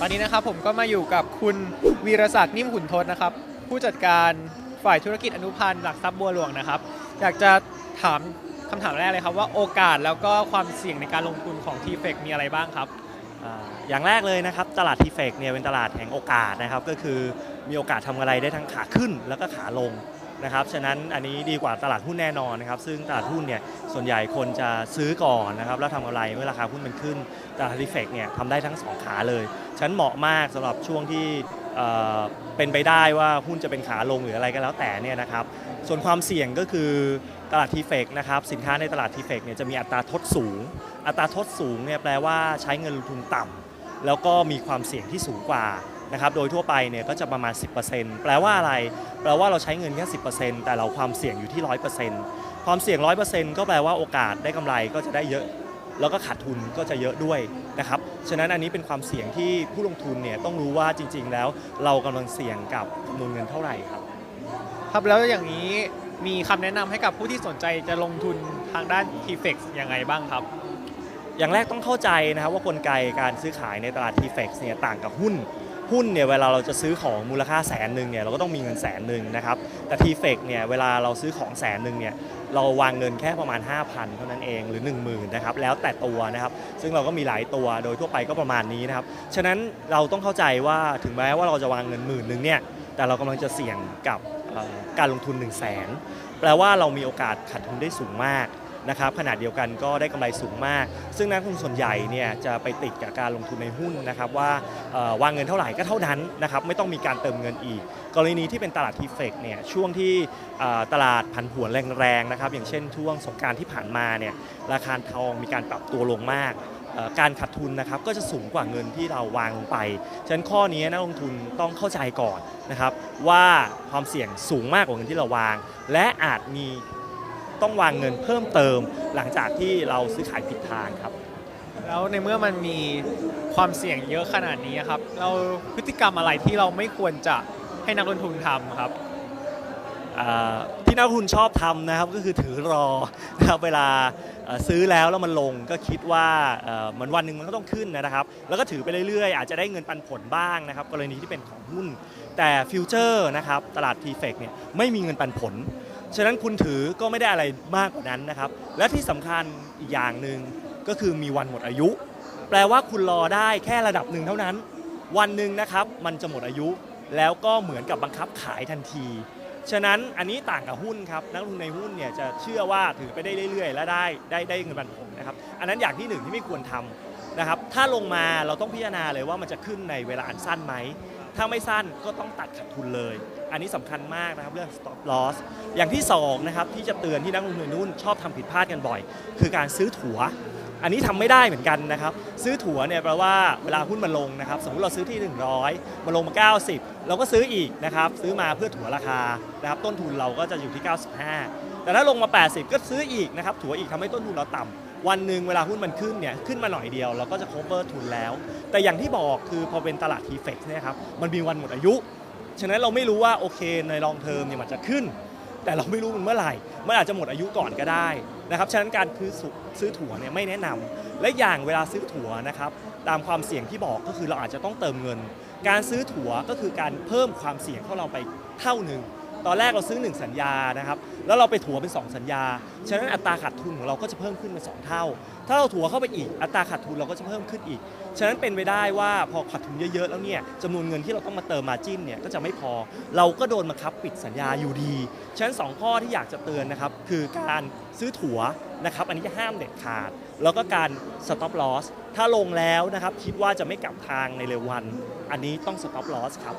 ตอนนี้นะครับผมก็มาอยู่กับคุณวีรศักดิ์นิ่มขุนทศนะครับ ผู้จัดการฝ่ายธุรกิจอนุพันธ์หลักทรัพย์บัวหลวงนะครับ อยากจะถามคำถามแรกเลยครับว่าโอกาสแล้วก็ความเสี่ยงในการลงทุนของทีเฟกมีอะไรบ้างครับ อ่าอย่างแรกเลยนะครับตลาดทีเฟกเนี่ยเป็นตลาดแห่งโอกาสนะครับก็คือมีโอกาสทำอะไรได้ทั้งขาขึ้นแล้วก็ขาลง นะครับ ฉะนั้นอันนี้ดีกว่าตลาดหุ้นแน่นอนนะครับ ซึ่งตลาดหุ้นเนี่ยส่วนใหญ่คนจะซื้อก่อนนะครับแล้วทำกำไรเมื่อราคาหุ้นมันขึ้นตลาดทีเฟกเนี่ยทำได้ทั้งสองขาเลย ฉะนันเหมาะมากสำหรับช่วงที่เเป็นไปได้ว่าหุ้นจะเป็นขาลงหรืออะไรก็แล้วแต่เนี่ยนะครับ ส่วนความเสี่ยงก็คือตลาดทีเฟกนะครับสินค้าในตลาดทีเฟกเนี่ยจะมีอัตราทดสูง อัตราทดสูงเนี่ยแปลว่าใช้เงินลงทุนต่ำแล้วก็มีความเสี่ยงที่สูงกว่า นะครับโดยทั่วไปเนี่ยก็จะประมาณ 10%แปลว่าอะไร แปลว่าเราใช้เงินแค่ 10%แต่เราความเสี่ยงอยู่ที่ 100%ความเสี่ยง 100%ก็แปลว่าโอกาสได้กำไรก็จะได้เยอะ แล้วก็ขาดทุนก็จะเยอะด้วยนะครับฉะนั้นอันนี้เป็นความเสี่ยงที่ผู้ลงทุนเนี่ยต้องรู้ว่าจริง ๆ แล้วเรากำลังเสี่ยงกับจำนวนเงินเท่าไหร่ครับ ครับแล้วอย่างนี้มีคำแนะนำให้กับผู้ที่สนใจจะลงทุนทางด้านทีเฟกยังไงบ้างครับ อย่างแรกต้องเข้าใจนะครับว่ากลไกการซื้อขายในตลาด t f e x เนี่ยต่างกับหุ้น หุ้นเนี่ยเวลาเราจะซื้อของมูลค่าแสนหนึ่งเนี่ยเราก็ต้องมีเงินแสนหนึ่งนะครับแต่ t f e x เนี่ยเวลาเราซื้อของแสนหนึ่งเนี่ยเราวางเงินแค่ประมาณ 5,000 เท่านั้นเองหรือ 1 0,000นะครับแล้วแต่ตัวนะครับซึ่งเราก็มีหลายตัวโดยทั่วไปก็ประมาณนี้นะครับฉะนั้นเราต้องเข้าใจว่าถึงแม้ว่าเราจะวางเงินหมื่นหนึ่งเนี่ยแต่เรากำลังจะเสี่ยงกับการลงทุน 1 0 0 0 0แสนแปลว่าเรามีโอกาสขาดทุนได้สูงมาก นะครับขนาดเดียวกันก็ได้กำไรสูงมาก ซึ่งนักลงทุนส่วนใหญ่เนี่ยจะไปติดกับการลงทุนในหุ้นนะครับว่าวางเงินเท่าไหร่ก็เท่านั้นนะครับไม่ต้องมีการเติมเงินอีก กรณีที่เป็นตลาดทีเฟกเนี่ยช่วงที่ตลาดผันผวนแรงๆนะครับอย่างเช่นช่วงสงกรารที่ผ่านมาเนี่ยราคาทองมีการปรับตัวลงมากการขาดทุนนะครับก็จะสูงกว่าเงินที่เราวางลงไป ฉะนั้นข้อนี้นักลงทุนต้องเข้าใจก่อนนะครับว่าความเสี่ยงสูงมากกว่าเงินที่เราวาง และอาจมี ต้องวางเงินเพิ่มเติม หลังจากที่เราซื้อขายผิดทางครับ แล้วในเมื่อมันมีความเสี่ยงเยอะขนาดนี้ครับ เราพฤติกรรมอะไรที่เราไม่ควรจะให้นักลงทุนทำครับอ่าที่นักลงทุนชอบทำนะครับก็คือถือรอนะครับเวลาเอ่อซื้อแล้วแล้วมันลงก็คิดว่าเอ่อมันวันหนึ่งมันก็ต้องขึ้นนะครับ แล้วก็ถือไปเรื่อยๆ อาจจะได้เงินปันผลบ้างนะครับ กรณีที่เป็นของหุ้น แต่ฟิวเจอร์นะครับตลาดทีเฟกเนี่ยไม่มีเงินปันผล ฉะนั้นคุณถือก็ไม่ได้อะไรมากกว่านั้นนะครับ และที่สำคัญอีกอย่างหนึ่งก็คือมีวันหมดอายุ แปลว่าคุณรอได้แค่ระดับหนึ่งเท่านั้น วันหนึ่งนะครับมันจะหมดอายุ แล้วก็เหมือนกับบังคับขายทันที ฉะนั้นอันนี้ต่างกับหุ้นครับนักลงทุนในหุ้นเนี่ยจะเชื่อว่าถือไปได้เรื่อยๆ และได้ได้ได้เงินปันผลนะครับอันนั้นอย่างที่หนึ่งที่ไม่ควรทำนะครับถ้าลงมาเราต้องพิจารณาเลยว่ามันจะขึ้นในเวลาอันสั้นไหม ถ้าไม่สั้นก็ต้องตัดขาดทุนเลย อันนี้สำคัญมากนะครับเรื่อง stop loss อย่างที่สองนะครับที่จะเตือนที่นักลงทุนนหุ้นชอบทำผิดพลาดกันบ่อย คือการซื้อถัวอันนี้ทำไม่ได้เหมือนกันนะครับ ซื้อถัวเนี่ยแปลว่าเวลาหุ้นมันลงนะครับ สมมติเราซื้อที่ 100มาลงมา 90 เราก็ซื้ออีกนะครับ ซื้อมาเพื่อถัวราคานะครับ ต้นทุนเราก็จะอยู่ที่ 95 แต่ถ้าลงมา 80 ก็ซื้ออีกนะครับ ถัวอีกทำให้ต้นทุนเราต่ำ วันหนึ่งเวลาหุ้นมันขึ้นเนี่ยขึ้นมาหน่อยเดียวเราก็จะ cover ทุนแล้ว แต่อย่างที่บอกคือพอเป็นตลาด t f e x เนี่ยครับมันมีวันหมดอายุ ฉะนั้นเราไม่รู้ว่าโอเคในลองเทอมเนี่ยมันจะขึ้น แต่เราไม่รู้มันเมื่อไหร่มันอาจจะหมดอายุก่อนก็ได้นะครับฉะนั้นการซื้อสุซื้อถั่วเนี่ยไม่แนะนำและอย่างเวลาซื้อถั่วนะครับตามความเสี่ยงที่บอกก็คือเราอาจจะต้องเติมเงิน การซื้อถั่วก็คือการเพิ่มความเสี่ยงของเราไปเท่าหนึ่ง ตอนแรกเราซื้อ 1 สัญญานะครับแล้วเราไปถัวเป็น 2 สัญญา ฉะนั้นอัตราขาดทุนของเราก็จะเพิ่มขึ้นเป็น2เท่า ถ้าเราถัวเข้าไปอีกอัตราขาดทุนเราก็จะเพิ่มขึ้นอีก ฉะนั้นเป็นไปได้ว่าพอขาดทุนเยอะๆแล้วเนี่ยจำนวนเงินที่เราต้องมาเติมมาจิ้นเนี่ยก็จะไม่พอ เราก็โดนบังคับปิดสัญญาอยู่ดี ฉะนั้น 2 ข้อที่อยากจะเตือนนะครับคือการซื้อถัวนะครับอันนี้จะห้ามเด็ดขาด แล้วก็การ stop loss ถ้าลงแล้วนะครับคิดว่าจะไม่กลับทางในเร็ววัน อันนี้ต้อง stop loss ครับ